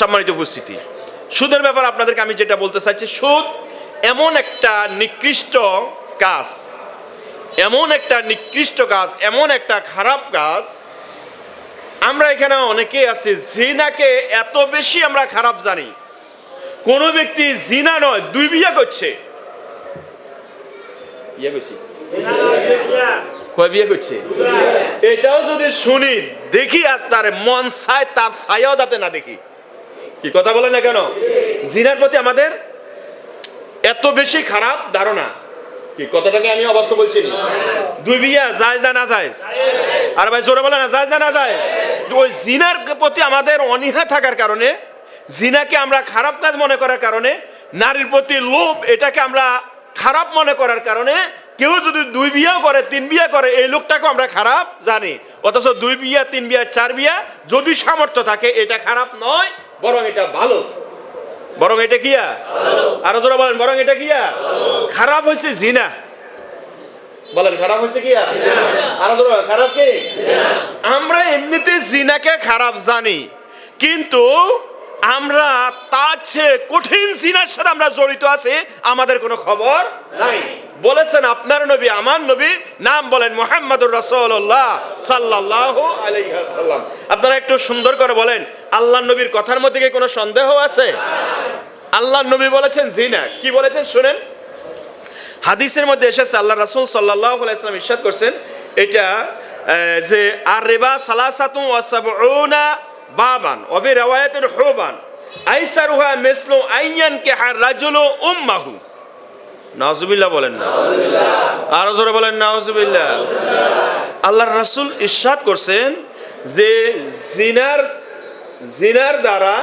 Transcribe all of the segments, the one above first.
সম্মানিত উপস্থিতি। সুদের ব্যাপার আপনাদেরকে আমি যেটা বলতে চাইছি, সুদ এমন একটা নিকৃষ্ট কাজ, এমন একটা নিকৃষ্ট কাজ, এমন একটা খারাপ কাজ। আমরা এখানে অনেকেই আছি, জিনাকে এত বেশি আমরা খারাপ জানি। কোনো ব্যক্তি জিনা নয়, দুই বিয়ে করছে। বিয়ে করছি? এটাও যদি শুনি, দেখি আর তার মন চায়, তার ছায়াও যাতে না দেখি। কি কথা বলে না কেন? জিনার প্রতি আমাদের এত বেশি খারাপ ধারণা। কি, কথাটাকে আমি অবস্থা বলছি দুই বিয়া যায় না না আর ভাই, জোরে বলে না যায় না না ওই জিনার প্রতি আমাদের অনীহা থাকার কারণে, জিনাকে আমরা খারাপ কাজ মনে করার কারণে, নারীর প্রতি লোভ, এটাকে আমরা খারাপ মনে করার কারণে, কেউ যদি দুই বিয়া করে, তিন বিয়া করে, এই লোকটাকে আমরা খারাপ জানি। অথচ দুই বিয়া, তিন বিয়া, চার বিয়া, যদি সামর্থ্য থাকে, এটা খারাপ নয়। বরং এটা ভালো। বরং এটা কিয়া? আরও জোরে বলেন, বরং এটা কিয়া? খারাপ হয়েছে জিনা। বলেন, খারাপ আমরা এমনিতে জিনাকে খারাপ জানি, কিন্তু আমরা তার চেয়ে কঠিন জিনার সাথে আমরা জড়িত আছি, আমাদের কোনো খবর নাই। বলেছেন, আপনার নবী, আমার নবী, নাম বলেন মোহাম্মদুর রাসূলুল্লাহ সাল্লাল্লাহু আলাইহি ওয়াসাল্লাম। আপনারা একটু সুন্দর করে বলেন আল্লাহ নবীর কথার মধ্যে কি কোনো সন্দেহ আছে? আল্লাহ নবী বলেছেন, জিনা। কি বলেছেন, শুনেন? হাদিসের মধ্যে এসেছে আল্লাহ রাসুল সাল্লাল্লাহু আলাইহি ওয়াসাল্লাম করছেন, এটা যে, আর রিবা সালাসাতুন ওয়া সাবউনা বাবান ওবি রাওয়ায়াতুল হুবান, আইসারুহা মিসলু আইয়ান কে হার রাজুলু উম্মাহু। নাউজুবিল্লাহ বলেন না। আরও জোরে বলেন, নাউজুবিল্লাহ। আল্লাহর রাসূল ইরশাদ করছেন যে জিনার জিনার দ্বারা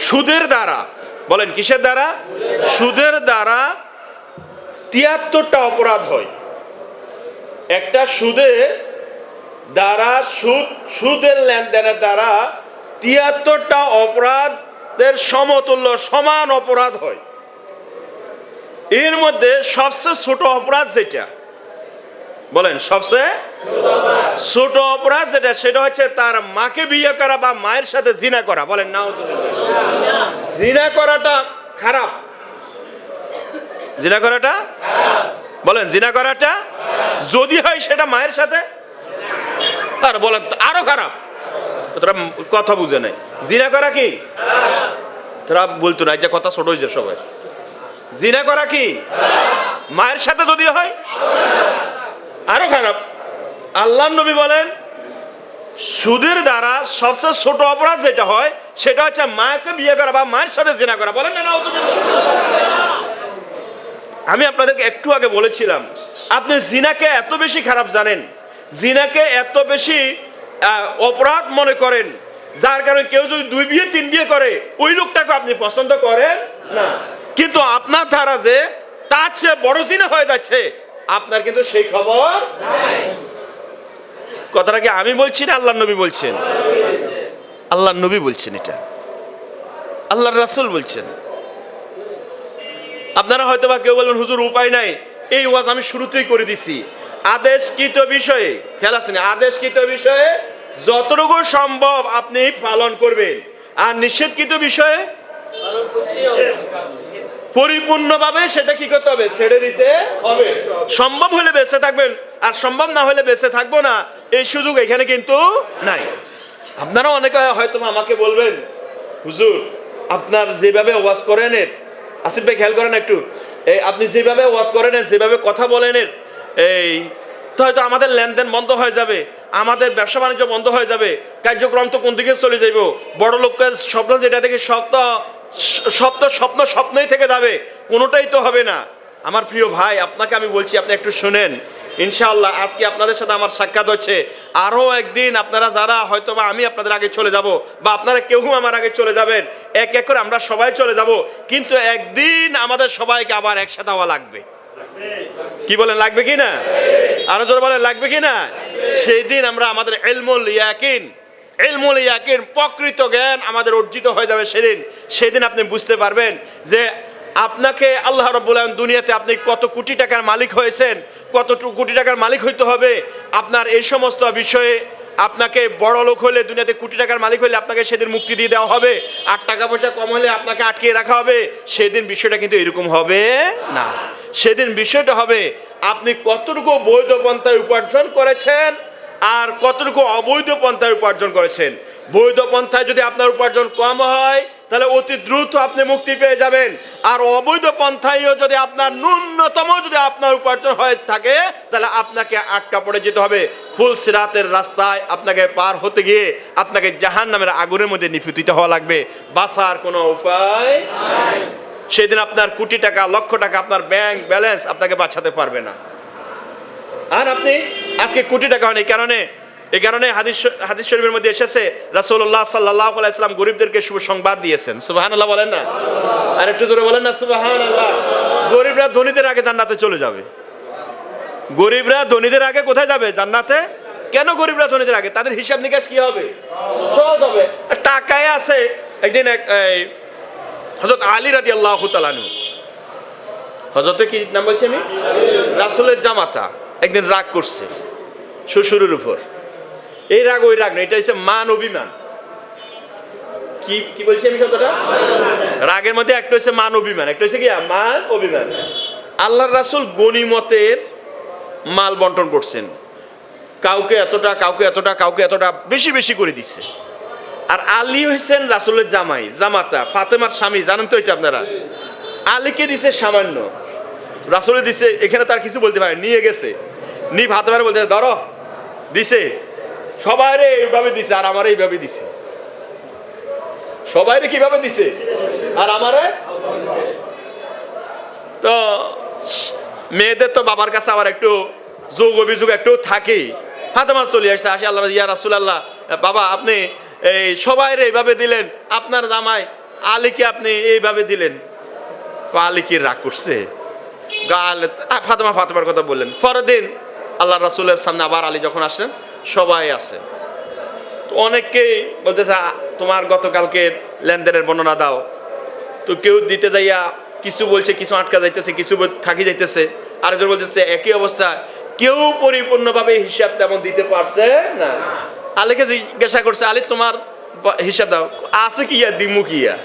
সুদের দ্বারা, বলেন কিসের দ্বারা? সুদের দ্বারা তিয়াত্তরটা অপরাধ হয়। একটা সুদে দ্বারা সুদ, সুদের লেনদেনের দ্বারা তিয়াত্তরটা অপরাধের সমতুল্য সমান অপরাধ হয়। এর মধ্যে সবচেয়ে ছোট অপরাধ যেটা? বলেন, সবচেয়ে ছোট অপরাধ যেটা, সেটা হচ্ছে তার মাকে বিয়ে করা বা মায়ের সাথে জিনা করা। বলেন না জিনা করাটা খারাপ। জিনা করাটা বলেন, জিনা করাটা যদি হয় সেটা মায়ের সাথে? আর বলেন, আরও খারাপ। তোরা কথা বুঝে নাই জিনা করা কি? তোরা বলতো না যে কথা ছোট হয়েছে সবাই। জিনা করা কি? মায়ের সাথে যদি হয়? আরও খারাপ। আল্লাহ নবী বলেন, সুদের দ্বারা সবচেয়ে ছোট অপরাধ যেটা হয়, সেটা হচ্ছে মাকে বিয়ে করা বা মায়ের সাথে জেনা করা। বলেন না আমি আপনাদেরকে একটু আগে বলেছিলাম, আপনি জিনাকে এত বেশি খারাপ জানেন, জিনাকে এত বেশি অপরাধ মনে করেন, যার কারণে কেউ যদি দুই বিয়ে, তিন বিয়ে করে, ওই লোকটাকে আপনি পছন্দ করেন না। কিন্তু আপনার ধারা যে, তার চেয়ে বড় জিনা হয়ে যাচ্ছে। আপনার কিন্তু সেই খবর কথাটা কি আমি বলছি না আল্লাহ নবী বলছেন? আল্লাহ নবী বলছেন এটা। আল্লাহর রাসুল বলছেন। আপনারা হয়তো বা কেউ বলবেন, হুজুর, উপায় নাই। এই ওয়াজ আমি শুরুতেই করে দিছি। আদেশকৃত বিষয়ে খেয়াল আছে না? আদেশকৃত বিষয়ে যতটুকু সম্ভব আপনি পালন করবেন। আর নিষেধকৃত বিষয়ে পরিপূর্ণভাবে সেটা কি করতে হবে? ছেড়ে দিতে হবে। সম্ভব হলে বেঁচে থাকবেন আর সম্ভব না হলে বেঁচে থাকব না এই সুযোগ এখানে কিন্তু নাই। আপনারা অনেকে হয়তো আমাকে বলবেন হুজুর আপনার যেভাবে ওয়াজ করেন এর আসিফ ভাই খেয়াল করেন একটু। এই আপনি যেভাবে ওয়াজ করেন যেভাবে কথা বলেন এর, এই তো হয়তো আমাদের লেনদেন বন্ধ হয়ে যাবে আমাদের ব্যবসা বাণিজ্য বন্ধ হয়ে যাবে কার্যক্রম তো কোন দিকে চলে যাইব? বড় লোকের স্বপ্ন যেটা থেকে স্বপ্ন স্বপ্ন স্বপ্ন স্বপ্নই থেকে যাবে, কোনোটাই তো হবে না। আমার প্রিয় ভাই, আপনাকে আমি বলছি, আপনি একটু শুনেন। ইনশাআল্লাহ, আজকে আপনাদের সাথে আমার সাক্ষাৎ হচ্ছে। আরও একদিন আপনারা যারা হয়তো বা আমি আপনাদের আগে চলে যাব, বা আপনারা কেউ আমার আগে চলে যাবেন, এক এক করে আমরা সবাই চলে যাব, কিন্তু একদিন আমাদের সবাইকে আবার একসাথে হওয়া লাগবে। কি বলেন, লাগবে কি না? আরও জোরে বলেন, লাগবে কি না? সেই দিন আমরা আমাদের এলমুল ইয়াকিন এলমুল ইয়াকিন প্রকৃত জ্ঞান আমাদের অর্জিত হয়ে যাবে সেদিন। সেদিন আপনি বুঝতে পারবেন যে আপনাকে আল্লাহ রব্বুল দুনিয়াতে আপনি কত কোটি টাকার মালিক হয়েছেন কত কোটি টাকার মালিক হইতে হবে, আপনার এই সমস্ত বিষয়ে আপনাকে বড় লোক হলে দুনিয়াতে কোটি টাকার মালিক হলে আপনাকে সেদিন মুক্তি দিয়ে দেওয়া হবে। আর টাকা পয়সা কম হলে আপনাকে আটকিয়ে রাখা হবে। সেদিন বিষয়টা কিন্তু এরকম হবে না। সেদিন বিষয়টা হবে, আপনি কতটুকু বৈধ পন্থায় উপার্জন করেছেন আর কতটুকু অবৈধ পন্থায় উপার্জন করেছেন? বৈধ পন্থায় যদি আপনার উপার্জন কম হয়, তাহলে অতি দ্রুত আপনি মুক্তি পেয়ে যাবেন। আর অবৈধ পন্থায়ও যদি আপনার ন্যূনতম যদি আপনার উপার্জন হয়ে থাকে, তাহলে আপনাকে আটকা পড়ে যেতে হবে। ফুল সিরাতের রাস্তায় আপনাকে পার হতে গিয়ে আপনাকে জাহান নামের আগুনের মধ্যে নিফুতিত হওয়া লাগবে। বাসার কোনো উপায় সেদিন আপনার কোটি টাকা, লক্ষ টাকা আপনার ব্যাংক ব্যালেন্স আপনাকে বাঁচাতে পারবে না। আর আপনি? আজকে কোটি টাকা হন এই কারণে এই কারণে হাদিস হাদিস শরীফের মধ্যে এসেছে, রাসূলুল্লাহ সাল্লাল্লাহু আলাইহি সাল্লাম গরিবদেরকে শুভ সংবাদ দিয়েছেন। সুবহানাল্লাহ বলেন না? আর একটু জোরে বলেন না, সুবহানাল্লাহ। গরিবরা ধনীদের আগে জান্নাতে চলে যাবে। গরিবরা ধনীদের আগে কোথায় যাবে? জান্নাতে? কেন গরিবরা ধনীদের আগে? তাদের হিসাব নিকাশ কি হবে? সহজ হবে। টাকায় আছে একদিন এক হযরত আলী রাদিয়াল্লাহু তাআলাহু হযরত কি নাম বলছি আমি? রাসূলের জামাতা। একদিন রাগ করছে, শ্বশুরের উপর। এই রাগ, ওই রাগ না, এটা হচ্ছে মান অভিমান। কি কি বলছি আমি শব্দটা? রাগের মধ্যে একটা হচ্ছে মান অভিমান, একটা হচ্ছে কি, মান অভিমান। আল্লাহর রাসূল গনিমতের মাল বন্টন করছেন। কাউকে এতটা কাউকে এতটা কাউকে এতটা বেশি বেশি করে দিচ্ছে। আর আলী হয়েছেন রাসূলের জামাই, জামাতা, ফাতেমার স্বামী, জানেন তো এটা আপনারা? আলীকে দিছে সামান্য। রাসূলে দিছে, এখানে তার কিছু বলতে পারে নিয়ে গেছে। নি ফাতেমার বলতে ধরো। দিছে। সবাইরে এইভাবে দিছে, আর আমারে এইভাবে দিছে। সবাইরে কীভাবে দিছে? আর আমারে? তো মেয়েদের তো বাবার কাছে আবার একটু যোগ অভিযোগ একটু থাকেই ফাতেমা চলে আসছে, আসে আল্লাহ, ইয়া রাসুল আল্লাহ বাবা, আপনি এই সবাইরে এইভাবে দিলেন, আপনার জামাই আলীকে আপনি এইভাবে দিলেন। আলী কি রাগ করছে? গাল ফাতেমা, ফাতেমার কথা বললেন। পরের দিন আল্লাহ রাসুলের সামনে আবার আলী যখন আসলেন, সবাই আছে। তো অনেককেই বলতেছে তোমার গতকালকে লেনদেনের বর্ণনা দাও। তো কেউ দিতে যাইয়া কিছু বলছে, কিছু আটকা যাইতেছে, কিছু থাকি যাইতেছে। আরেকজন বলতেছে, একই অবস্থা, কেউ পরিপূর্ণভাবে হিসাব তেমন দিতে পারছে না। আলীকে জিজ্ঞাসা করছে, আলী, তোমার হিসাব দাও। আছে কি ইয়া? দিমু কি ইয়া।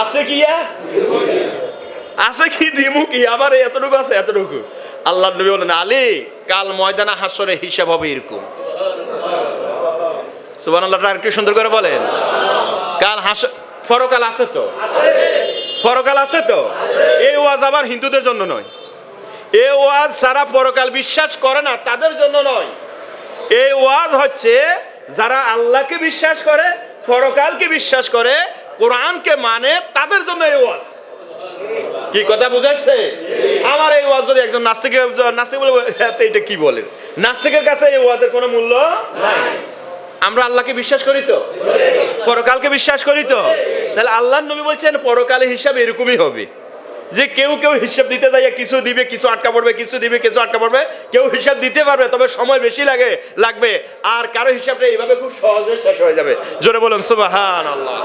আছে কি ইয়া? আছে কি দিমু কি? আবার এতটুকু আছে এতটুকু। আল্লাহ নবী বলেন আলী কাল ময়দানা হাসরে হিসাব হবে এরকম। সুবান আল্লাহটা আর একটু সুন্দর করে বলেন। কাল হাস ফরকাল আছে তো? ফরকাল আছে তো? এই ওয়াজ আবার হিন্দুদের জন্য নয়। এ ওয়াজ সারা পরকাল বিশ্বাস করে না তাদের জন্য নয়। এই ওয়াজ হচ্ছে যারা আল্লাহকে বিশ্বাস করে ফরকালকে বিশ্বাস করে কোরআনকে মানে তাদের জন্য এই ওয়াজ। কি কথা বুঝাচ্ছে আমার এই ওয়াজ যদি একজন নাস্তিকে নাস্তিক বলে "হ্যাঁ, এটা কি বলেন নাস্তিকের কাছে এই ওয়াজের কোনো মূল্য নাই। আমরা আল্লাহকে বিশ্বাস করি তো? পরকালকে বিশ্বাস করি তো? তাহলে আল্লাহর নবী বলছেন পরকালের হিসাব এরকমই হবে। যে কেউ কেউ হিসাব দিতে যায় কিছু দিবে কিছু আটকা পড়বে কিছু দিবে কিছু আটকা পড়বে কেউ হিসাব দিতে পারবে তবে সময় বেশি লাগে লাগবে। আর কারও হিসাবটা এইভাবে খুব সহজে শেষ হয়ে যাবে। জোরে বলুন সুবাহান আল্লাহ